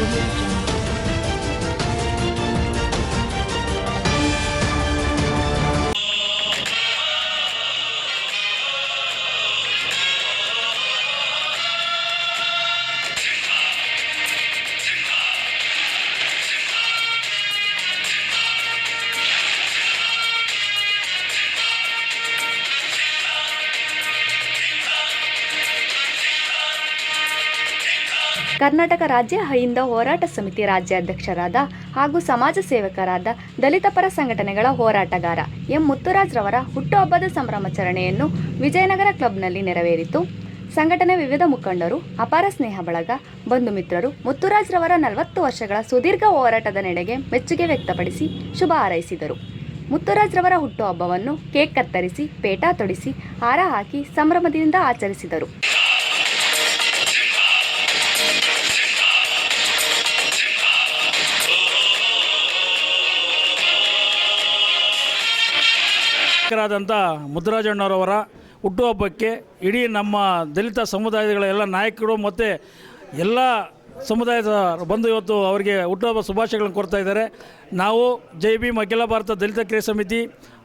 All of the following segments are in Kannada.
removed ಕರ್ನಾಟಕ ರಾಜ್ಯ ಹೈಂದ ಹೋರಾಟ ಸಮಿತಿ ರಾಜ್ಯಾಧ್ಯಕ್ಷರಾದ ಹಾಗೂ ಸಮಾಜ ಸೇವಕರಾದ ದಲಿತ ಪರ ಸಂಘಟನೆಗಳ ಹೋರಾಟಗಾರ ಎಂ ಮುತ್ತುರಾಜ್ ರವರ ಹುಟ್ಟುಹಬ್ಬದ ಸಂಭ್ರಮಾಚರಣೆಯನ್ನು ವಿಜಯನಗರ ಕ್ಲಬ್ನಲ್ಲಿ ನೆರವೇರಿತು. ಸಂಘಟನೆ ವಿವಿಧ ಮುಖಂಡರು, ಅಪಾರ ಸ್ನೇಹ ಬಳಗ, ಬಂಧು ಮಿತ್ರರು, ಮುತ್ತುರಾಜ್ ರವರ ನಲವತ್ತು ವರ್ಷಗಳ ಸುದೀರ್ಘ ಹೋರಾಟದ ನಡೆಗೆ ಮೆಚ್ಚುಗೆ ವ್ಯಕ್ತಪಡಿಸಿ ಶುಭ ಹಾರೈಸಿದರು. ಮುತ್ತುರಾಜ್ ರವರ ಹುಟ್ಟುಹಬ್ಬವನ್ನು ಕೇಕ್ ಕತ್ತರಿಸಿ, ಪೇಟಾ ತೊಡಿಸಿ, ಹಾರ ಹಾಕಿ ಸಂಭ್ರಮದಿಂದ ಆಚರಿಸಿದರು. ನಾಯಕರಾದಂಥ ಮುದ್ರಾಜಣ್ಣವರವರ ಹುಟ್ಟುಹಬ್ಬಕ್ಕೆ ಇಡೀ ನಮ್ಮ ದಲಿತ ಸಮುದಾಯಗಳ ಎಲ್ಲ ನಾಯಕರು ಮತ್ತು ಎಲ್ಲ ಸಮುದಾಯದ ಬಂದು ಇವತ್ತು ಅವರಿಗೆ ಹುಟ್ಟುಹಬ್ಬ ಶುಭಾಶಯಗಳನ್ನು ಕೊಡ್ತಾ ಇದ್ದಾರೆ. ನಾವು ಜೈ ಭೀಮ್, ಅಖಿಲ ಭಾರತ ದಲಿತ ಕ್ರಿಯೆ ಸಮಿತಿ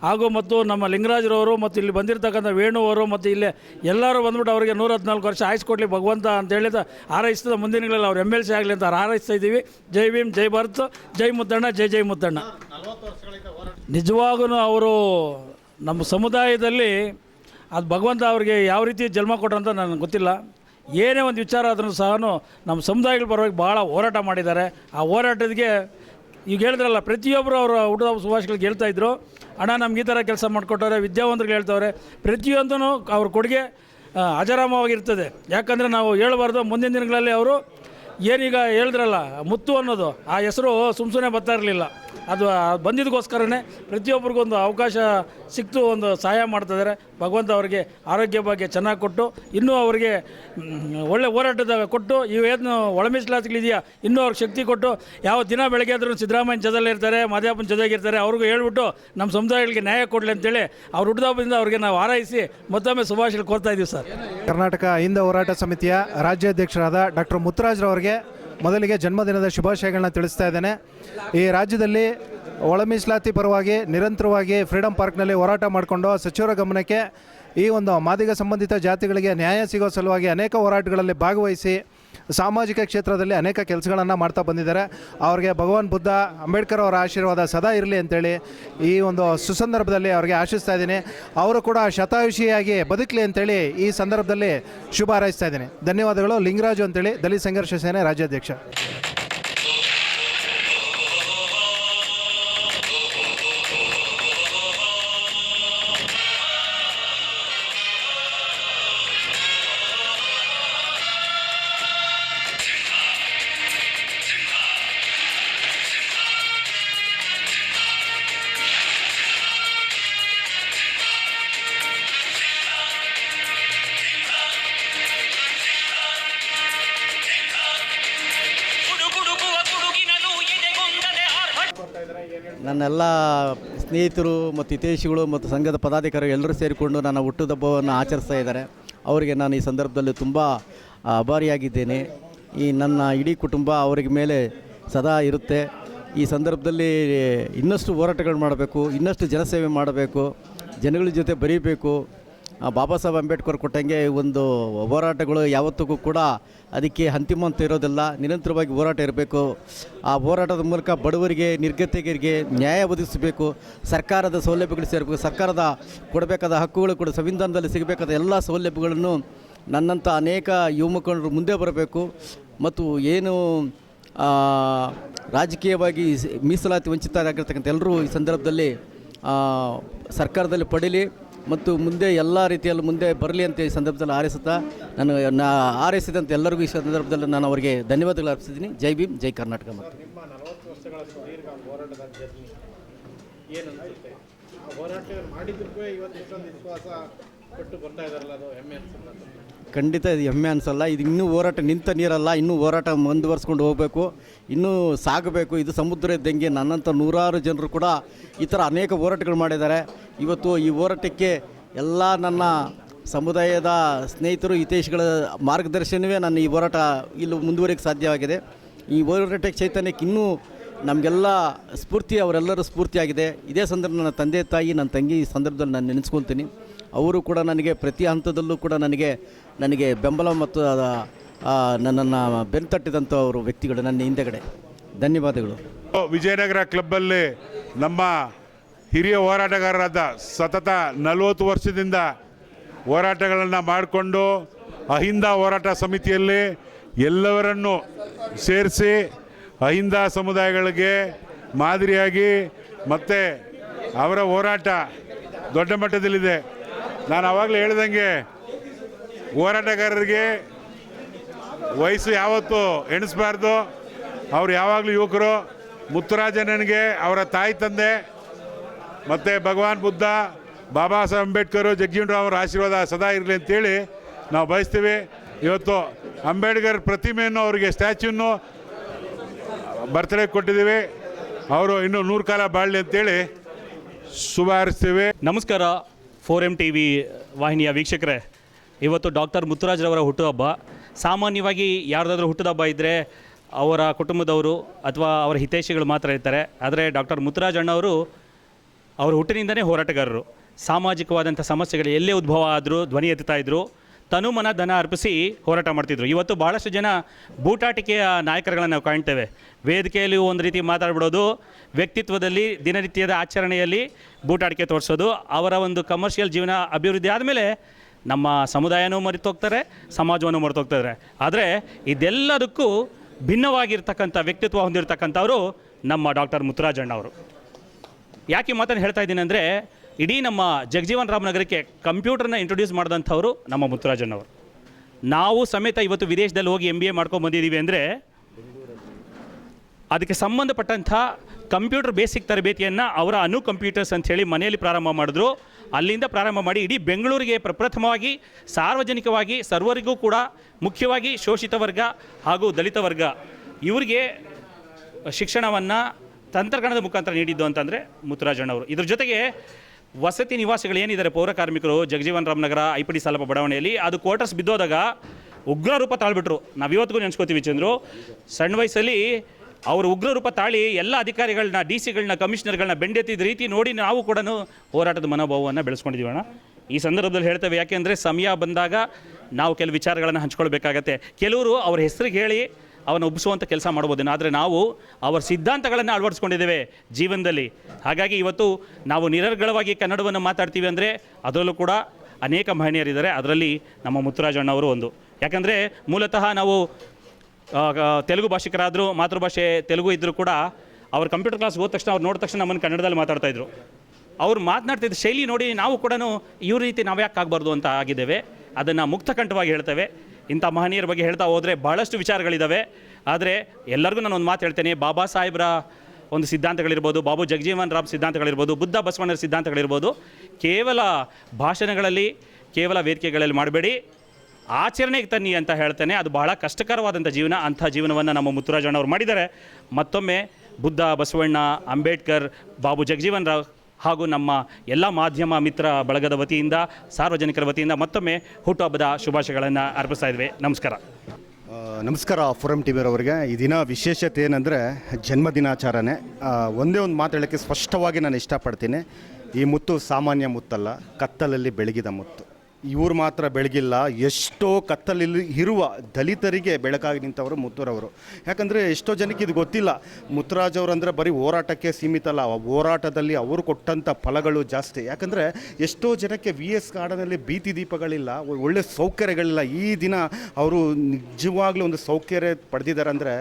ಹಾಗೂ ಮತ್ತು ನಮ್ಮ ಲಿಂಗರಾಜರವರು ಮತ್ತು ಇಲ್ಲಿ ಬಂದಿರತಕ್ಕಂಥ ವೇಣು ಅವರು ಮತ್ತು ಇಲ್ಲಿ ಎಲ್ಲರೂ ಬಂದ್ಬಿಟ್ಟು ಅವರಿಗೆ ನೂರ ಹದಿನಾಲ್ಕು ವರ್ಷ ಆಯ್ಸ್ಕೊಡ್ಲಿ ಭಗವಂತ ಅಂತ ಹೇಳಿದ ಆರೈಸ್ತದ ಮುಂದಿನ ದಿನಗಳಲ್ಲಿ ಅವ್ರು ಎಂ ಎಲ್ ಸಿ ಆಗಲಿ ಅಂತ ಹಾರೈಸ್ತಾ ಇದ್ದೀವಿ. ಜೈ ಭೀಮ್, ಜೈ ಭಾರತ್, ಜೈ ಮುದ್ದಣ್ಣ ಜೈ ಜೈ ಮುದ್ದಣ್ಣ ನಿಜವಾಗೂ ಅವರು ನಮ್ಮ ಸಮುದಾಯದಲ್ಲಿ ಅದು ಭಗವಂತ ಅವರಿಗೆ ಯಾವ ರೀತಿ ಜನ್ಮ ಕೊಟ್ಟಂತ ನನಗೆ ಗೊತ್ತಿಲ್ಲ. ಏನೇ ಒಂದು ವಿಚಾರ ಆದರೂ ಸಹ ನಮ್ಮ ಸಮುದಾಯಗಳ ಪರವಾಗಿ ಭಾಳ ಹೋರಾಟ ಮಾಡಿದ್ದಾರೆ. ಆ ಹೋರಾಟದಿಗೆ ಈಗ ಹೇಳಿದ್ರಲ್ಲ ಪ್ರತಿಯೊಬ್ಬರು ಅವರ ಹುಡುಗ ಸುಭಾಷಿಗಳಿಗೆ ಹೇಳ್ತಾ ಇದ್ದರು ಅಣ್ಣ, ನಮ್ಗೆ ಈ ಥರ ಕೆಲಸ ಮಾಡಿಕೊಟ್ಟವ್ರೆ ವಿದ್ಯಾವಂತರಿಗೆ ಹೇಳ್ತವ್ರೆ. ಪ್ರತಿಯೊಂದೂ ಅವ್ರ ಕೊಡುಗೆ ಅಜರಾಮವಾಗಿರ್ತದೆ ಯಾಕಂದರೆ ನಾವು ಹೇಳಬಾರ್ದು, ಮುಂದಿನ ದಿನಗಳಲ್ಲಿ ಅವರು ಏನೀಗ ಹೇಳಿದ್ರಲ್ಲ, ಮುತ್ತು ಅನ್ನೋದು. ಆ ಹೆಸರು ಸುಮ್ಮ ಸುಮ್ಮನೆ ಬರ್ತಾ ಇರಲಿಲ್ಲ. ಅದು ಬಂದಿದ್ದಕ್ಕೋಸ್ಕರನೇ ಪ್ರತಿಯೊಬ್ಬರಿಗೂ ಒಂದು ಅವಕಾಶ ಸಿಕ್ತು, ಒಂದು ಸಹಾಯ ಮಾಡ್ತಿದ್ದಾರೆ ಭಗವಂತ ಅವರಿಗೆ ಆರೋಗ್ಯ ಬಗ್ಗೆ ಚೆನ್ನಾಗಿ ಕೊಟ್ಟು, ಇನ್ನೂ ಅವರಿಗೆ ಒಳ್ಳೆ ಹೋರಾಟದ ಕೊಟ್ಟು ಇವೇನು ಒಳ ಮೀಸಲಾತಿಗಳಿದೆಯಾ ಇನ್ನೂ ಅವ್ರಿಗೆ ಶಕ್ತಿ ಕೊಟ್ಟು, ಯಾವ ದಿನ ಬೆಳಗ್ಗೆ ಆದರೂ ಸಿದ್ದರಾಮಯ್ಯ ಜೊತೆಲಿ ಇರ್ತಾರೆ, ಮಾದೇವಪ್ಪನ ಜೊತೆಗಿರ್ತಾರೆ ಅವ್ರಿಗೂ ಹೇಳ್ಬಿಟ್ಟು ನಮ್ಮ ಸಮುದಾಯಗಳಿಗೆ ನ್ಯಾಯ ಕೊಡಲಿ ಅಂತೇಳಿ ಅವ್ರ ಹುಟ್ಟಿದಬ್ಬದಿಂದ ಅವ್ರಿಗೆ ನಾವು ಆರೈಸಿ ಮತ್ತೊಮ್ಮೆ ಶುಭಾಶಯ ಕೋರ್ತಾ ಇದ್ದೀವಿ ಸರ್. ಕರ್ನಾಟಕ ಹಿಂದ ಹೋರಾಟ ಸಮಿತಿಯ ರಾಜ್ಯಾಧ್ಯಕ್ಷರಾದ ಡಾಕ್ಟರ್ ಮುತ್ತುರಾಜ್ರವರಿಗೆ ಮೊದಲಿಗೆ ಜನ್ಮದಿನದ ಶುಭಾಶಯಗಳನ್ನ ತಿಳಿಸ್ತಾ ಇದ್ದೇನೆ. ಈ ರಾಜ್ಯದಲ್ಲಿ ಒಳ ಮೀಸಲಾತಿ ಪರವಾಗಿ ನಿರಂತರವಾಗಿ ಫ್ರೀಡಂ ಪಾರ್ಕ್ನಲ್ಲಿ ಹೋರಾಟ ಮಾಡಿಕೊಂಡು ಸಚಿವರ ಗಮನಕ್ಕೆ ಈ ಒಂದು ಮಾದಿಗ ಸಂಬಂಧಿತ ಜಾತಿಗಳಿಗೆ ನ್ಯಾಯ ಸಿಗೋ ಸಲುವಾಗಿ ಅನೇಕ ಹೋರಾಟಗಳಲ್ಲಿ ಭಾಗವಹಿಸಿ ಸಾಮಾಜಿಕ ಕ್ಷೇತ್ರದಲ್ಲಿ ಅನೇಕ ಕೆಲಸಗಳನ್ನು ಮಾಡ್ತಾ ಬಂದಿದ್ದಾರೆ. ಅವರಿಗೆ ಭಗವಾನ್ ಬುದ್ಧ, ಅಂಬೇಡ್ಕರ್ ಅವರ ಆಶೀರ್ವಾದ ಸದಾ ಇರಲಿ ಅಂತೇಳಿ ಈ ಒಂದು ಸುಸಂದರ್ಭದಲ್ಲಿ ಅವರಿಗೆ ಆಶಿಸ್ತಾ ಇದ್ದೀನಿ. ಅವರು ಕೂಡ ಶತಾಯುಷಿಯಾಗಿ ಬದುಕಲಿ ಅಂತೇಳಿ ಈ ಸಂದರ್ಭದಲ್ಲಿ ಶುಭ ಹಾರೈಸ್ತಾ ಇದ್ದೀನಿ. ಧನ್ಯವಾದಗಳು. ಲಿಂಗರಾಜು ಅಂತೇಳಿ ದಲಿತ ಸಂಘರ್ಷ ಸೇನೆ ರಾಜ್ಯಾಧ್ಯಕ್ಷ. ನನ್ನೆಲ್ಲ ಸ್ನೇಹಿತರು ಮತ್ತು ಹಿತೈಷಿಗಳು ಮತ್ತು ಸಂಘದ ಪದಾಧಿಕಾರಿಗಳು ಎಲ್ಲರೂ ಸೇರಿಕೊಂಡು ನನ್ನ ಹುಟ್ಟುಹಬ್ಬವನ್ನು ಆಚರಿಸ್ತಾ ಇದ್ದಾರೆ. ಅವರಿಗೆ ನಾನು ಈ ಸಂದರ್ಭದಲ್ಲಿ ತುಂಬ ಆಭಾರಿಯಾಗಿದ್ದೇನೆ. ಈ ನನ್ನ ಇಡೀ ಕುಟುಂಬ ಅವರಿಗೆ ಮೇಲೆ ಸದಾ ಇರುತ್ತೆ. ಈ ಸಂದರ್ಭದಲ್ಲಿ ಇನ್ನಷ್ಟು ಹೋರಾಟಗಳು ಮಾಡಬೇಕು, ಇನ್ನಷ್ಟು ಜನಸೇವೆ ಮಾಡಬೇಕು, ಜನಗಳ ಜೊತೆ ಬರೀಬೇಕು. ಬಾಬಾ ಸಾಹೇಬ್ ಅಂಬೇಡ್ಕರ್ ಕೊಟ್ಟಂಗೆ ಒಂದು ಹೋರಾಟಗಳು ಯಾವತ್ತಿಗೂ ಕೂಡ ಅದಕ್ಕೆ ಅಂತಿಮ ಅಂತ ಇರೋದಿಲ್ಲ. ನಿರಂತರವಾಗಿ ಹೋರಾಟ ಇರಬೇಕು. ಆ ಹೋರಾಟದ ಮೂಲಕ ಬಡವರಿಗೆ, ನಿರ್ಗತಿಕರಿಗೆ ನ್ಯಾಯ ಒದಗಿಸಬೇಕು. ಸರ್ಕಾರದ ಸೌಲಭ್ಯಗಳು ಸೇರಬೇಕು. ಸರ್ಕಾರದ ಕೊಡಬೇಕಾದ ಹಕ್ಕುಗಳು ಕೂಡ ಸಂವಿಧಾನದಲ್ಲಿ ಸಿಗಬೇಕಾದ ಎಲ್ಲ ಸೌಲಭ್ಯಗಳನ್ನು ನನ್ನಂಥ ಅನೇಕ ಯುವ ಮುಂದೆ ಬರಬೇಕು. ಮತ್ತು ಏನು ರಾಜಕೀಯವಾಗಿ ಮೀಸಲಾತಿ ವಂಚಿತರಾಗಿರ್ತಕ್ಕಂಥ ಎಲ್ಲರೂ ಈ ಸಂದರ್ಭದಲ್ಲಿ ಸರ್ಕಾರದಲ್ಲಿ ಪಡೀಲಿ. ಮತ್ತು ಮುಂದೆ ಎಲ್ಲ ರೀತಿಯಲ್ಲಿ ಮುಂದೆ ಬರಲಿ ಅಂತ ಈ ಸಂದರ್ಭದಲ್ಲಿ ಹಾರೈಸುತ್ತಾ ನಾನು, ನಾ ಎಲ್ಲರಿಗೂ ಈ ಸಂದರ್ಭದಲ್ಲಿ ನಾನು ಅವರಿಗೆ ಧನ್ಯವಾದಗಳು ಅರ್ಪಿಸಿದ್ದೀನಿ. ಜೈ ಭೀಮ್, ಜೈ ಕರ್ನಾಟಕ ಮತ್ತು. ಖಂಡಿತ ಇದು ಹೆಮ್ಮೆ ಅನಿಸಲ್ಲ. ಇದು ಇನ್ನೂ ಹೋರಾಟ ನಿಂತ ನೀರಲ್ಲ, ಇನ್ನೂ ಹೋರಾಟ ಮುಂದುವರ್ಸ್ಕೊಂಡು ಹೋಗಬೇಕು, ಇನ್ನೂ ಸಾಗಬೇಕು. ಇದು ಸಮುದ್ರ ಇದ್ದಂಗೆ ನನ್ನಂಥ ನೂರಾರು ಜನರು ಕೂಡ ಈ ಥರ ಅನೇಕ ಹೋರಾಟಗಳು ಮಾಡಿದ್ದಾರೆ. ಇವತ್ತು ಈ ಹೋರಾಟಕ್ಕೆ ಎಲ್ಲ ನನ್ನ ಸಮುದಾಯದ ಸ್ನೇಹಿತರು, ಹಿತೈಷಿಗಳ ಮಾರ್ಗದರ್ಶನವೇ ನನ್ನ ಈ ಹೋರಾಟ ಇಲ್ಲಿ ಮುಂದುವರಿಕೆ ಸಾಧ್ಯವಾಗಿದೆ. ಈ ಹೋರಾಟಕ್ಕೆ ಚೈತನ್ಯಕ್ಕೆ ಇನ್ನೂ ನಮಗೆಲ್ಲ ಸ್ಫೂರ್ತಿ, ಅವರೆಲ್ಲರೂ ಸ್ಫೂರ್ತಿಯಾಗಿದೆ. ಇದೇ ಸಂದರ್ಭ ನನ್ನ ತಂದೆ ತಾಯಿ, ನನ್ನ ತಂಗಿ ಈ ಸಂದರ್ಭದಲ್ಲಿ ನಾನು ನೆನೆಸ್ಕೊಳ್ತೀನಿ. ಅವರು ಕೂಡ ನನಗೆ ಪ್ರತಿ ಹಂತದಲ್ಲೂ ಕೂಡ ನನಗೆ ನನಗೆ ಬೆಂಬಲ ಮತ್ತು ನನ್ನನ್ನು ಬೆನ್ತಟ್ಟಿದಂಥ ಅವರು ವ್ಯಕ್ತಿಗಳು ನನ್ನ ಹಿಂದೆಗಡೆ. ಧನ್ಯವಾದಗಳು. ವಿಜಯನಗರ ಕ್ಲಬ್ಬಲ್ಲಿ ನಮ್ಮ ಹಿರಿಯ ಹೋರಾಟಗಾರರಾದ ಸತತ ನಲವತ್ತು ವರ್ಷದಿಂದ ಹೋರಾಟಗಳನ್ನು ಮಾಡಿಕೊಂಡು ಅಹಿಂದ ಹೋರಾಟ ಸಮಿತಿಯಲ್ಲಿ ಎಲ್ಲವರನ್ನು ಸೇರಿಸಿ ಅಹಿಂದ ಸಮುದಾಯಗಳಿಗೆ ಮಾದರಿಯಾಗಿ ಮತ್ತು ಅವರ ಹೋರಾಟ ದೊಡ್ಡ ಮಟ್ಟದಲ್ಲಿದೆ. ನಾನು ಆವಾಗಲೇ ಹೇಳ್ದಂಗೆ ಹೋರಾಟಗಾರರಿಗೆ ವಯಸ್ಸು ಯಾವತ್ತು ಎಣಿಸ್ಬಾರ್ದು. ಅವ್ರು ಯಾವಾಗಲೂ ಯುವಕರು ಮುತ್ತುರಾಜನಿಗೆ ಅವರ ತಾಯಿ ತಂದೆ, ಮತ್ತು ಭಗವಾನ್ ಬುದ್ಧ, ಬಾಬಾ ಸಾಹೇಬ್ ಅಂಬೇಡ್ಕರ್ ಜಗ್ಜೀವನರಾವ್ ಅವರ ಆಶೀರ್ವಾದ ಸದಾ ಇರಲಿ ಅಂತೇಳಿ ನಾವು ಬಯಸ್ತೀವಿ. ಇವತ್ತು ಅಂಬೇಡ್ಕರ್ ಪ್ರತಿಮೆಯನ್ನು ಅವರಿಗೆ ಸ್ಟ್ಯಾಚ್ಯೂನು ಬರ್ತ್ಡೇ ಕೊಟ್ಟಿದ್ದೀವಿ. ಅವರು ಇನ್ನೂ ನೂರು ಕಾಲ ಬಾಳಲಿ ಅಂತೇಳಿ ಶುಭ ಹಾರಿಸ್ತೀವಿ. ನಮಸ್ಕಾರ. ಫೋರ್ ಎಂ ಟಿ ವಿ ವಾಹಿನಿಯ ವೀಕ್ಷಕರೇ, ಇವತ್ತು ಡಾಕ್ಟರ್ ಮುತ್ತುರಾಜ್ರವರ ಹುಟ್ಟುಹಬ್ಬ. ಸಾಮಾನ್ಯವಾಗಿ ಯಾರ್ದಾದ್ರೂ ಹುಟ್ಟುಹಬ್ಬ ಇದ್ದರೆ ಅವರ ಕುಟುಂಬದವರು ಅಥವಾ ಅವರ ಹಿತೈಷಿಗಳು ಮಾತ್ರ ಇರ್ತಾರೆ. ಆದರೆ ಡಾಕ್ಟರ್ ಮುತ್ತುರಾಜ್ ಅಣ್ಣವರು ಅವರ ಹುಟ್ಟಿನಿಂದನೇ ಹೋರಾಟಗಾರರು. ಸಾಮಾಜಿಕವಾದಂಥ ಸಮಸ್ಯೆಗಳು ಎಲ್ಲೇ ಉದ್ಭವ ಆದರೂ ಧ್ವನಿ ಎತ್ತುತ್ತಾ ಇದ್ದರು ತನು ಮನ ಧನ ಅರ್ಪಿಸಿ ಹೋರಾಟ ಮಾಡ್ತಿದ್ರು. ಇವತ್ತು ಭಾಳಷ್ಟು ಜನ ಬೂಟಾಟಿಕೆಯ ನಾಯಕರುಗಳನ್ನು ನಾವು ಕಾಣ್ತೇವೆ. ವೇದಿಕೆಯಲ್ಲಿ ಒಂದು ರೀತಿ ಮಾತಾಡ್ಬಿಡೋದು, ವ್ಯಕ್ತಿತ್ವದಲ್ಲಿ, ದಿನನಿತ್ಯದ ಆಚರಣೆಯಲ್ಲಿ ಬೂಟಾಟಿಕೆ ತೋರಿಸೋದು, ಅವರ ಒಂದು ಕಮರ್ಷಿಯಲ್ ಜೀವನ ಅಭಿವೃದ್ಧಿ ಆದಮೇಲೆ ನಮ್ಮ ಸಮುದಾಯನೂ ಮರೆತೋಗ್ತಾರೆ, ಸಮಾಜವನ್ನು ಮರೆತೋಗ್ತಾರೆ. ಆದರೆ ಇದೆಲ್ಲದಕ್ಕೂ ಭಿನ್ನವಾಗಿರ್ತಕ್ಕಂಥ, ವ್ಯಕ್ತಿತ್ವ ಹೊಂದಿರತಕ್ಕಂಥವರು ನಮ್ಮ ಡಾಕ್ಟರ್ ಮುತ್ತುರಾಜಣ್ಣ ಅವರು ಯಾಕೆ ಮಾತನ್ನು ಹೇಳ್ತಾ ಇದ್ದೀನಿ ಅಂದರೆ ಇಡೀ ನಮ್ಮ ಜಗಜೀವನ್ ರಾಮನಗರಕ್ಕೆ ಕಂಪ್ಯೂಟರ್ನ ಇಂಟ್ರೊಡ್ಯೂಸ್ ಮಾಡಿದಂಥವ್ರು ನಮ್ಮ ಮುತ್ತುರಾಜಣ್ಣವರು ನಾವು ಸಮೇತ ಇವತ್ತು ವಿದೇಶದಲ್ಲಿ ಹೋಗಿ ಎಂ ಬಿ ಎ ಮಾಡ್ಕೊಂಡು ಬಂದಿದ್ದೀವಿ ಅಂದರೆ ಅದಕ್ಕೆ ಸಂಬಂಧಪಟ್ಟಂಥ ಕಂಪ್ಯೂಟರ್ ಬೇಸಿಕ್ ತರಬೇತಿಯನ್ನು ಅವರ ಅನು ಕಂಪ್ಯೂಟರ್ಸ್ ಅಂತ ಹೇಳಿ ಮನೆಯಲ್ಲಿ ಪ್ರಾರಂಭ ಮಾಡಿದ್ರು. ಅಲ್ಲಿಂದ ಪ್ರಾರಂಭ ಮಾಡಿ ಇಡೀ ಬೆಂಗಳೂರಿಗೆ ಪ್ರಪ್ರಥಮವಾಗಿ ಸಾರ್ವಜನಿಕವಾಗಿ ಸರ್ವರಿಗೂ ಕೂಡ ಮುಖ್ಯವಾಗಿ ಶೋಷಿತ ವರ್ಗ ಹಾಗೂ ದಲಿತ ವರ್ಗ ಇವರಿಗೆ ಶಿಕ್ಷಣವನ್ನು ತಂತ್ರಜ್ಞಾನದ ಮುಖಾಂತರ ನೀಡಿದ್ದು ಅಂತಂದರೆ ಮುತ್ತುರಾಜಣ್ಣವರು ಇದ್ರ ಜೊತೆಗೆ ವಸತಿ ನಿವಾಸಿಗಳು ಏನಿದ್ದಾರೆ? ಪೌರ ಕಾರ್ಮಿಕರು, Jagjivan Ramanagara I P D Salappa ಬಡಾವಣೆಯಲ್ಲಿ. ಅದು ಕ್ವಾರ್ಟರ್ಸ್ ಬಿದ್ದೋದಾಗ ಉಗ್ರ ರೂಪ ತಾಳ್ಬಿಟ್ರು. ನಾವು ಇವತ್ತಿಗೂ ನೆನೆಸ್ಕೋತೀವಿ ಚಂದ್ರು. ಸಣ್ಣ ವಯಸ್ಸಲ್ಲಿ ಅವರು ಉಗ್ರ ರೂಪ ತಾಳಿ ಎಲ್ಲ ಅಧಿಕಾರಿಗಳನ್ನ ಡಿ ಸಿಗಳನ್ನ ಕಮಿಷನರ್ಗಳನ್ನ ಬೆಂಡೆತ್ತಿದ ರೀತಿ ನೋಡಿ ನಾವು ಕೂಡ ಹೋರಾಟದ ಮನೋಭಾವವನ್ನು ಬೆಳೆಸ್ಕೊಂಡಿದ್ದೀವಿ ಅಣ್ಣ. ಈ ಸಂದರ್ಭದಲ್ಲಿ ಹೇಳ್ತೇವೆ ಯಾಕೆಂದರೆ ಸಮಯ ಬಂದಾಗ ನಾವು ಕೆಲವು ವಿಚಾರಗಳನ್ನು ಹಂಚ್ಕೊಳ್ಬೇಕಾಗತ್ತೆ. ಕೆಲವರು ಅವ್ರ ಹೆಸರಿಗೆ ಹೇಳಿ ಅವನ ಒಬ್ಬಿಸುವಂಥ ಕೆಲಸ ಮಾಡ್ಬೋದೇನೋ ಆದರೆ ನಾವು ಅವರ ಸಿದ್ಧಾಂತಗಳನ್ನು ಅಳವಡಿಸ್ಕೊಂಡಿದ್ದೇವೆ ಜೀವನದಲ್ಲಿ. ಹಾಗಾಗಿ ಇವತ್ತು ನಾವು ನಿರರ್ಗಳವಾಗಿ ಕನ್ನಡವನ್ನು ಮಾತಾಡ್ತೀವಿ ಅಂದರೆ ಅದರಲ್ಲೂ ಕೂಡ ಅನೇಕ ಮಹನೀಯರಿದ್ದಾರೆ. ಅದರಲ್ಲಿ ನಮ್ಮ ಮುತ್ತುರಾಜಣ್ಣವರು ಒಂದು. ಯಾಕಂದರೆ ಮೂಲತಃ ನಾವು ತೆಲುಗು ಭಾಷಿಕರಾದರೂ, ಮಾತೃಭಾಷೆ ತೆಲುಗು ಇದ್ದರೂ ಕೂಡ ಅವ್ರ ಕಂಪ್ಯೂಟರ್ ಕ್ಲಾಸ್ ಹೋದ ತಕ್ಷಣ ಅವ್ರು ನೋಡಿದ ತಕ್ಷಣ ನಮ್ಮನ್ನು ಕನ್ನಡದಲ್ಲಿ ಮಾತಾಡ್ತಾ ಇದ್ರು. ಅವ್ರು ಮಾತನಾಡ್ತಿದ್ದ ಶೈಲಿ ನೋಡಿ ನಾವು ಕೂಡ ಇವ್ರ ರೀತಿ ನಾವು ಯಾಕೆ ಆಗಬಾರ್ದು ಅಂತ ಆಗಿದ್ದೇವೆ. ಅದನ್ನು ಮುಕ್ತಕಂಠವಾಗಿ ಹೇಳ್ತೇವೆ. ಇಂಥ ಮಹನೀಯರ ಬಗ್ಗೆ ಹೇಳ್ತಾ ಹೋದರೆ ಭಾಳಷ್ಟು ವಿಚಾರಗಳಿದ್ದಾವೆ ಆದರೆ ಎಲ್ಲರಿಗೂ ನಾನು ಒಂದು ಮಾತು ಹೇಳ್ತೇನೆ. ಬಾಬಾ ಸಾಹೇಬ್ರ ಒಂದು ಸಿದ್ಧಾಂತಗಳಿರ್ಬೋದು, ಬಾಬು ಜಗಜೀವನ್ ರಾಮ್ ಸಿದ್ಧಾಂತಗಳಿರ್ಬೋದು, ಬುದ್ಧ ಬಸವಣ್ಣರ ಸಿದ್ಧಾಂತಗಳಿರ್ಬೋದು, ಕೇವಲ ಭಾಷಣಗಳಲ್ಲಿ, ಕೇವಲ ವೇದಿಕೆಗಳಲ್ಲಿ ಮಾಡಬೇಡಿ. ಆಚರಣೆಗೆ ತನ್ನಿ ಅಂತ ಹೇಳ್ತೇನೆ. ಅದು ಬಹಳ ಕಷ್ಟಕರವಾದಂಥ ಜೀವನ. ಅಂಥ ಜೀವನವನ್ನು ನಮ್ಮ ಮುತ್ತುರಾಜಣ್ಣವ್ರು ಮಾಡಿದ್ದಾರೆ. ಮತ್ತೊಮ್ಮೆ ಬುದ್ಧ ಬಸವಣ್ಣ, ಅಂಬೇಡ್ಕರ್, ಬಾಬು ಜಗಜೀವನ್ ರಾವ್ ಹಾಗೂ ನಮ್ಮ ಎಲ್ಲ ಮಾಧ್ಯಮ ಮಿತ್ರ ಬಳಗದ ವತಿಯಿಂದ, ಸಾರ್ವಜನಿಕರ ವತಿಯಿಂದ ಮತ್ತೊಮ್ಮೆ ಹುಟ್ಟುಹಬ್ಬದ ಶುಭಾಶಯಗಳನ್ನು ಅರ್ಪಿಸ್ತಾ ಇದ್ವಿ. ನಮಸ್ಕಾರ. ನಮಸ್ಕಾರ ಫೋರಂ ಟಿ ವಿರವರಿಗೆ ಈ ದಿನ ವಿಶೇಷತೆ ಏನಂದರೆ ಜನ್ಮದಿನಾಚರಣೆ ಒಂದೇ ಒಂದು ಮಾತು ಹೇಳೋಕ್ಕೆ ಸ್ಪಷ್ಟವಾಗಿ ನಾನು ಇಷ್ಟಪಡ್ತೀನಿ. ಈ ಮುತ್ತು ಸಾಮಾನ್ಯ ಮುತ್ತಲ್ಲ, ಕತ್ತಲಲ್ಲಿ ಬೆಳಗಿದ ಮುತ್ತು. ಇವ್ರು ಮಾತ್ರ ಬೆಳಗಿಲ್ಲ, ಎಷ್ಟೋ ಕತ್ತಲಲ್ಲಿ ಇರುವ ದಲಿತರಿಗೆ ಬೆಳಕಾಗಿ ನಿಂತವರು ಮುತ್ತುರವರು. ಯಾಕಂದರೆ ಎಷ್ಟೋ ಜನಕ್ಕೆ ಇದು ಗೊತ್ತಿಲ್ಲ, ಮುತ್ತುರಾಜ್ ಅವರು ಅಂದರೆ ಬರೀ ಹೋರಾಟಕ್ಕೆ ಸೀಮಿತ ಅಲ್ಲ ಹೋರಾಟದಲ್ಲಿ ಅವರು ಕೊಟ್ಟಂಥ ಫಲಗಳು ಜಾಸ್ತಿ. ಯಾಕಂದರೆ ಎಷ್ಟೋ ಜನಕ್ಕೆ ವಿ ಎಸ್ ಗಾರ್ಡನಲ್ಲಿ ಬೀದಿ ದೀಪಗಳಿಲ್ಲ, ಒಳ್ಳೆ ಸೌಕರ್ಯಗಳಿಲ್ಲ. ಈ ದಿನ ಅವರು ನಿಜವಾಗ್ಲೂ ಒಂದು ಸೌಕರ್ಯ ಪಡೆದಿದ್ದಾರೆ ಅಂದರೆ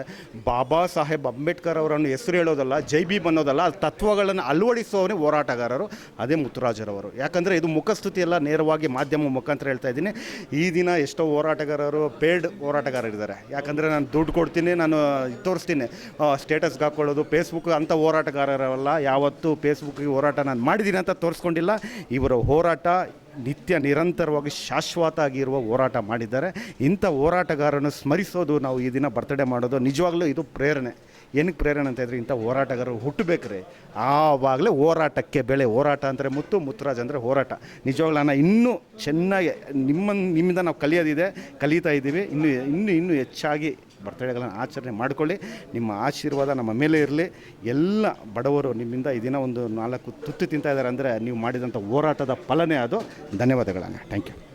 ಬಾಬಾ ಸಾಹೇಬ್ ಅಂಬೇಡ್ಕರ್ ಅವರನ್ನು ಹೆಸರು ಹೇಳೋದಲ್ಲ, ಜೈ ಬಿ ಅನ್ನೋದಲ್ಲ ತತ್ವಗಳನ್ನು ಅಳವಡಿಸೋವನೇ ಹೋರಾಟಗಾರರು, ಅದೇ ಮುತ್ತುರಾಜರವರು. ಯಾಕಂದರೆ ಇದು ಮುಖಸ್ತುತಿ ಎಲ್ಲ ನೇರವಾಗಿ ಮಾಧ್ಯಮ ಮುಖಾಂತರ ಹೇಳ್ತಾ ಇದ್ದೀನಿ. ಈ ದಿನ ಎಷ್ಟೋ ಹೋರಾಟಗಾರರು, ಪೇಯ್ಡ್ ಹೋರಾಟಗಾರರಿದ್ದಾರೆ. ಯಾಕಂದರೆ ನಾನು ದುಡ್ಡು ಕೊಡ್ತೀನಿ, ನಾನು ತೋರಿಸ್ತೀನಿ. ಸ್ಟೇಟಸ್ಗೆ ಹಾಕ್ಕೊಳ್ಳೋದು ಫೇಸ್ಬುಕ್ ಅಂಥ ಹೋರಾಟಗಾರರಲ್ಲ, ಯಾವತ್ತೂ ಫೇಸ್ಬುಕ್ಗೆ ಹೋರಾಟ ನಾನು ಮಾಡಿದ್ದೀನಿ ಅಂತ ತೋರಿಸ್ಕೊಂಡಿಲ್ಲ. ಇವರ ಹೋರಾಟ ನಿತ್ಯ ನಿರಂತರವಾಗಿ ಶಾಶ್ವತ ಆಗಿರುವ ಹೋರಾಟ ಮಾಡಿದ್ದಾರೆ. ಇಂಥ ಹೋರಾಟಗಾರನ್ನು ಸ್ಮರಿಸೋದು ನಾವು ಈ ದಿನ ಬರ್ತಡೇ ಮಾಡೋದು ನಿಜವಾಗ್ಲೂ ಇದು ಪ್ರೇರಣೆ. ಏನಕ್ಕೆ ಪ್ರೇರಣೆ ಅಂತ ಇದ್ರೆ ಇಂಥ ಹೋರಾಟಗಾರರು ಹುಟ್ಟಬೇಕ್ರಿ. ಆವಾಗಲೇ ಹೋರಾಟಕ್ಕೆ ಬೆಳೆ, ಹೋರಾಟ ಅಂದರೆ ಮುತ್ತು ಮುತ್ತುರಾಜ್ ಅಂದರೆ ಹೋರಾಟ. ನಿಜವಾಗ್ಲೂ ನಾನು ಇನ್ನೂ ಚೆನ್ನಾಗಿ ನಿಮ್ಮ ನಿಮ್ಮಿಂದ ನಾವು ಕಲಿಯೋದಿದೆ, ಕಲಿತಾ ಇದ್ದೀವಿ. ಇನ್ನು ಇನ್ನೂ ಇನ್ನೂ ಹೆಚ್ಚಾಗಿ ಬರ್ತಡೇಗಳನ್ನು ಆಚರಣೆ ಮಾಡಿಕೊಳ್ಳಿ. ನಿಮ್ಮ ಆಶೀರ್ವಾದ ನಮ್ಮ ಮೇಲೆ ಇರಲಿ. ಎಲ್ಲ ಬಡವರು ನಿಮ್ಮಿಂದ ಈ ದಿನ ಒಂದು ನಾಲ್ಕು ತುತ್ತು ತಿಂತಾ ಇದ್ದಾರೆ ಅಂದರೆ ನೀವು ಮಾಡಿದಂಥ ಹೋರಾಟದ ಫಲನೇ ಅದು. ಧನ್ಯವಾದಗಳನ್ನ. ಥ್ಯಾಂಕ್ ಯು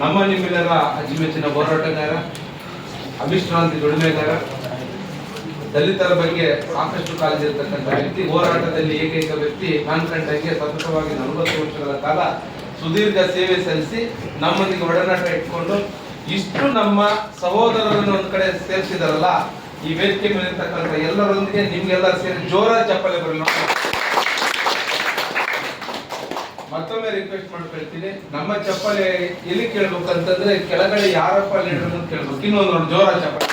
ನಮ್ಮ ನಿಮ್ಮೆಲ್ಲರ ಅಜ್ಜಿಮೆಚ್ಚಿನ ಹೋರಾಟಗಾರ, ಅವಿಶ್ರಾಂತಿ ದುಡಿಮೆಗಾರ, ದಲಿತರ ಬಗ್ಗೆ ಸಾಕಷ್ಟು ಕಾಳಜಿ ಇರತಕ್ಕಂಥ ವ್ಯಕ್ತಿ, ಹೋರಾಟದಲ್ಲಿ ಏಕೈಕ ವ್ಯಕ್ತಿ, ನಾನು ಕಂಡಂಗೆ ಸತತವಾಗಿ ನಲವತ್ತು ವರ್ಷಗಳ ಕಾಲ ಸುದೀರ್ಘ ಸೇವೆ ಸಲ್ಲಿಸಿ ನಮ್ಮೊಂದಿಗೆ ಒಡನಾಟ ಇಟ್ಕೊಂಡು ಇಷ್ಟು ನಮ್ಮ ಸಹೋದರರನ್ನು ಒಂದ್ ಕಡೆ ಸೇರಿಸಿದಾರಲ್ಲ, ಈ ವೇದಿಕೆ ಮೇಲೆ ಇರ್ತಕ್ಕಂಥ ಎಲ್ಲರೊಂದಿಗೆ ನಿಮ್ಗೆಲ್ಲ ಸೇರಿ ಜೋರಾಗಿ ಚಪ್ಪಲೆ ಬರಲಿ ಮತ್ತೊಮ್ಮೆ ರಿಕ್ವೆಸ್ಟ್ ಮಾಡ್ಕೊಳ್ತೀನಿ ನಮ್ಮ ಚಪ್ಪಲಿ ಎಲ್ಲಿ ಕೇಳ್ಬೇಕು ಅಂತಂದ್ರೆ ಕೆಳಗಡೆ ಯಾರಪ್ಪ ಲೀಡರ್ ಅಂತ ಕೇಳ್ಬೇಕು. ಇನ್ನೊಂದು ಜೋರ ಚಪ್ಪಲೆ.